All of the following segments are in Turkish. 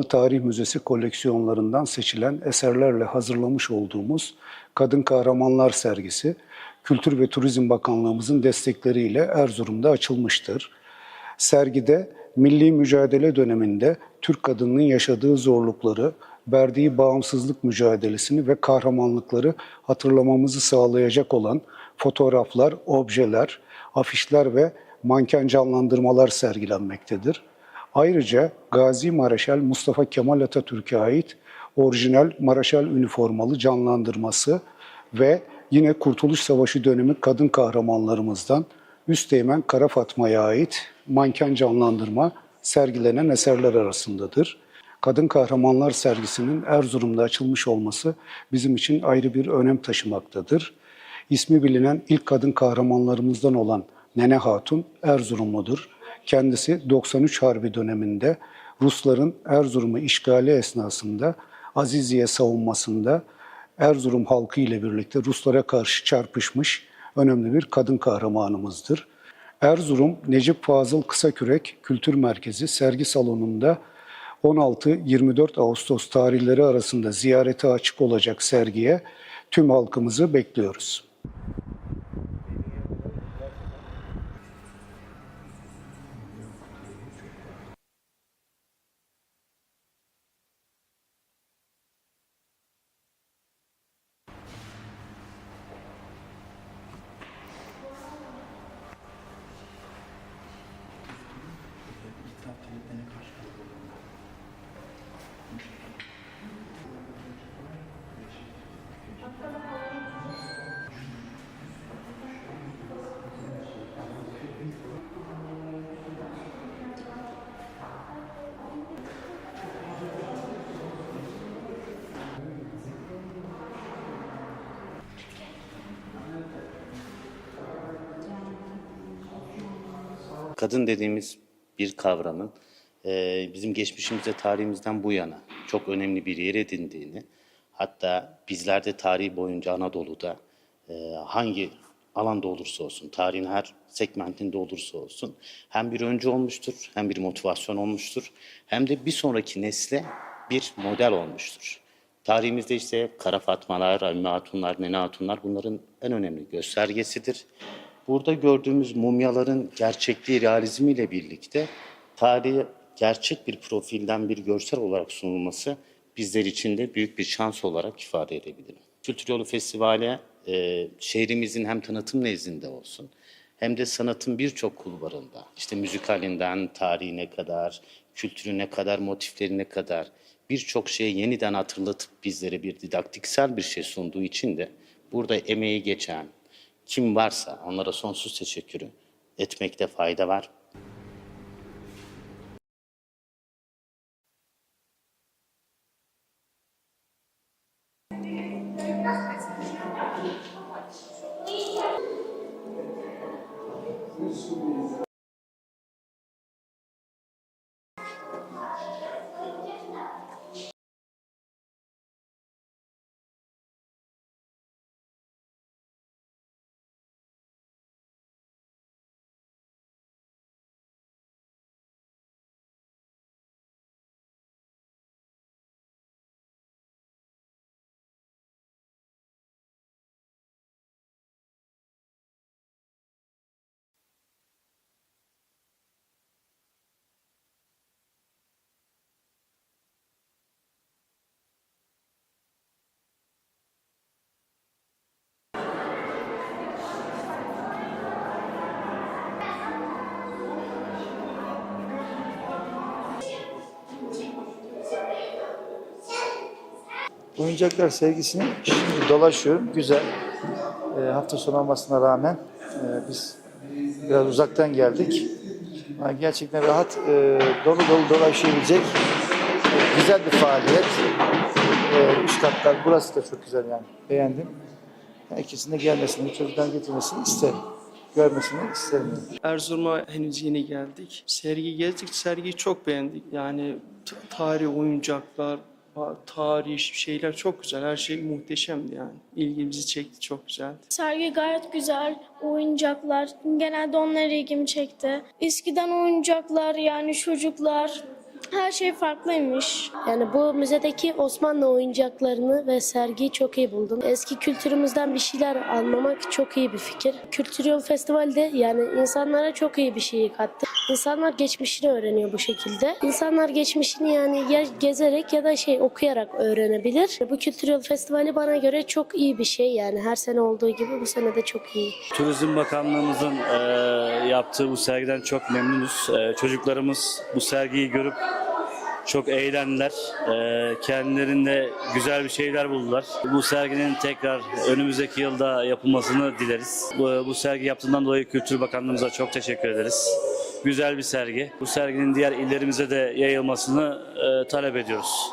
Tarih Müzesi koleksiyonlarından seçilen eserlerle hazırlamış olduğumuz Kadın Kahramanlar sergisi Kültür ve Turizm Bakanlığımızın destekleriyle Erzurum'da açılmıştır. Sergide milli mücadele döneminde Türk kadınının yaşadığı zorlukları, verdiği bağımsızlık mücadelesini ve kahramanlıkları hatırlamamızı sağlayacak olan fotoğraflar, objeler, afişler ve manken canlandırmalar sergilenmektedir. Ayrıca Gazi Maraşal Mustafa Kemal Atatürk'e ait orijinal Maraşal üniformalı canlandırması ve yine Kurtuluş Savaşı dönemi kadın kahramanlarımızdan Üsteğmen Kara Fatma'ya ait manken canlandırma sergilenen eserler arasındadır. Kadın Kahramanlar sergisinin Erzurum'da açılmış olması bizim için ayrı bir önem taşımaktadır. İsmi bilinen ilk kadın kahramanlarımızdan olan Nene Hatun Erzurumludur. Kendisi 93 Harbi döneminde Rusların Erzurum'u işgali esnasında Aziziye savunmasında Erzurum halkı ile birlikte Ruslara karşı çarpışmış önemli bir kadın kahramanımızdır. Erzurum Necip Fazıl Kısakürek Kültür Merkezi sergi salonunda 16-24 Ağustos tarihleri arasında ziyarete açık olacak sergiye tüm halkımızı bekliyoruz. Kadın dediğimiz bir kavramın e, bizim geçmişimizde tarihimizden bu yana çok önemli bir yer edindiğini, hatta bizler de tarihi boyunca Anadolu'da e, hangi alanda olursa olsun, tarihin her segmentinde olursa olsun hem bir öncü olmuştur, hem bir motivasyon olmuştur, hem de bir sonraki nesle bir model olmuştur. Tarihimizde işte Kara Fatmalar, Ümmü Hatunlar, Nene Hatunlar bunların en önemli göstergesidir. Burada gördüğümüz mumyaların gerçekliği, realizmiyle birlikte tarihi gerçek bir profilden bir görsel olarak sunulması bizler için de büyük bir şans olarak ifade edebilirim. Kültür Yolu Festivali e, şehrimizin hem tanıtım nezdinde olsun hem de sanatın birçok kulvarında işte müzikalinden tarihine kadar, kültürüne kadar, motiflerine kadar birçok şeyi yeniden hatırlatıp bizlere bir didaktiksel bir şey sunduğu için de burada emeği geçen kim varsa onlara sonsuz teşekkürü etmekte fayda var. Oyuncaklar sergisini şimdi dolaşıyorum. Güzel. E, hafta sonu olmasına rağmen e, biz biraz uzaktan geldik. Ama gerçekten rahat, e, dolu dolu dolaşabilecek e, güzel bir faaliyet. E, üst katlar, burası da çok güzel yani. Beğendim. Herkesin de gelmesini, çocuktan getirmesini isterim. Görmesini isterim. yani. Erzurum'a henüz yeni geldik. Sergi gezdik, sergiyi çok beğendik. Yani tarih oyuncaklar, tarih şeyler çok güzel. Her şey muhteşemdi yani. İlgimizi çekti, çok güzeldi. Sergi gayet güzel. Oyuncaklar. Genelde onlar ilgimi çekti. Eskiden oyuncaklar yani çocuklar Her şey farklıymış. Yani bu müzedeki Osmanlı oyuncaklarını ve sergiyi çok iyi buldum. Eski kültürümüzden bir şeyler anlamak çok iyi bir fikir. Kültür Yol Festivali de yani insanlara çok iyi bir şey kattı. İnsanlar geçmişini öğreniyor bu şekilde. İnsanlar geçmişini yani ya gezerek ya da şey okuyarak öğrenebilir. Bu Kültür Yol Festivali bana göre çok iyi bir şey yani her sene olduğu gibi bu sene de çok iyi. Turizm Bakanlığımızın e, yaptığı bu sergiden çok memnunuz. E, çocuklarımız bu sergiyi görüp çok eğlendiler. E, kendilerinde güzel bir şeyler buldular. Bu serginin tekrar önümüzdeki yılda yapılmasını dileriz. Bu, bu sergi yaptığından dolayı Kültür Bakanlığımıza çok teşekkür ederiz. Güzel bir sergi. Bu serginin diğer illerimize de yayılmasını e, talep ediyoruz.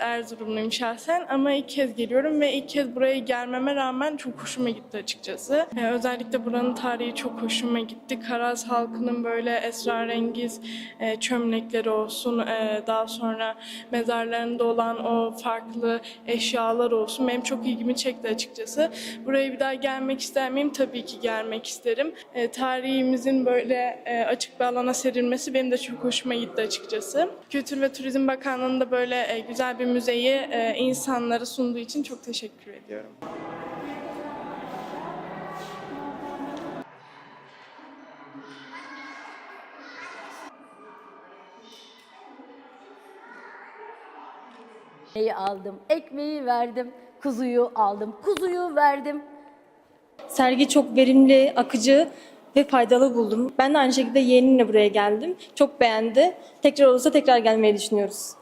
Erzurumluyum şahsen ama ilk kez geliyorum ve ilk kez buraya gelmeme rağmen çok hoşuma gitti açıkçası. Ee, özellikle buranın tarihi çok hoşuma gitti. Karaz halkının böyle esrarengiz e, çömlekleri olsun, e, daha sonra mezarlarında olan o farklı eşyalar olsun benim çok ilgimi çekti açıkçası. Buraya bir daha gelmek ister miyim? Tabii ki gelmek isterim. E, tarihimizin böyle e, açık bir alana serilmesi benim de çok hoşuma gitti açıkçası. Kültür ve Turizm Bakanlığı'nda böyle e, güzel bir müzeyi e, insanlara sunduğu için çok teşekkür ediyorum. Ekmeği aldım, ekmeği verdim, kuzuyu aldım, kuzuyu verdim. Sergi çok verimli, akıcı ve faydalı buldum. Ben de aynı şekilde yeğenimle buraya geldim. Çok beğendi. Tekrar olursa tekrar gelmeyi düşünüyoruz.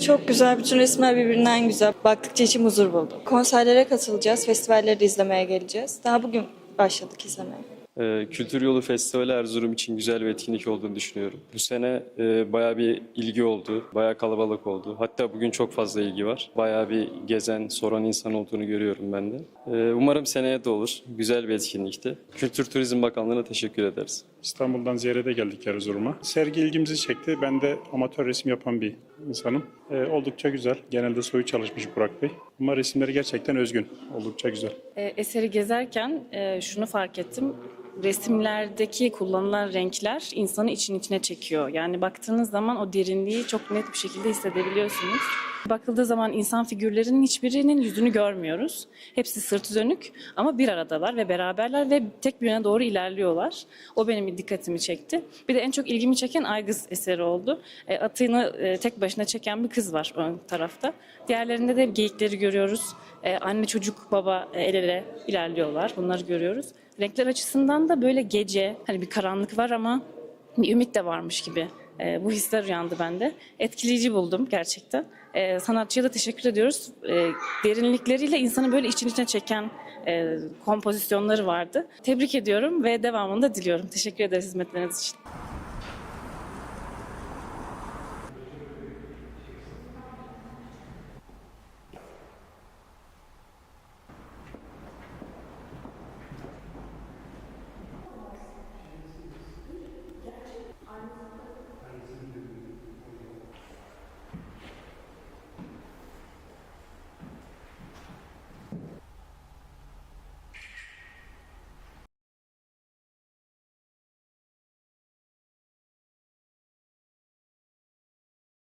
Çok güzel. Bütün resimler birbirinden güzel. Baktıkça içim huzur buldu. Konserlere katılacağız. Festivalleri izlemeye geleceğiz. Daha bugün başladık izlemeye. Ee, Kültür Yolu Festivali Erzurum için güzel bir etkinlik olduğunu düşünüyorum. Bu sene e, bayağı bir ilgi oldu, bayağı kalabalık oldu. Hatta bugün çok fazla ilgi var. Bayağı bir gezen, soran insan olduğunu görüyorum ben de. Ee, umarım seneye de olur. Güzel bir etkinlikti. Kültür Turizm Bakanlığı'na teşekkür ederiz. İstanbul'dan ziyarete geldik Erzurum'a. Sergi ilgimizi çekti. Ben de amatör resim yapan bir insanım. Ee, oldukça güzel. Genelde soyu çalışmış Burak Bey. Ama resimleri gerçekten özgün. Oldukça güzel. E, eseri gezerken e, şunu fark ettim. Resimlerdeki kullanılan renkler insanı için içine çekiyor. Yani baktığınız zaman o derinliği çok net bir şekilde hissedebiliyorsunuz. Bakıldığı zaman insan figürlerinin hiçbirinin yüzünü görmüyoruz. Hepsi sırtı dönük ama bir aradalar ve beraberler ve tek bir yöne doğru ilerliyorlar. O benim dikkatimi çekti. Bir de en çok ilgimi çeken Aygız eseri oldu. E, atını e, tek başına çeken bir kız var ön tarafta. Diğerlerinde de geyikleri görüyoruz. E, anne çocuk baba e, el ele ilerliyorlar. Bunları görüyoruz. Renkler açısından da böyle gece hani bir karanlık var ama bir ümit de varmış gibi. E, bu hisler uyandı bende. Etkileyici buldum gerçekten. E, sanatçıya da teşekkür ediyoruz. E, derinlikleriyle insanı böyle için içine çeken e, kompozisyonları vardı. Tebrik ediyorum ve devamını da diliyorum. Teşekkür ederiz hizmetleriniz için.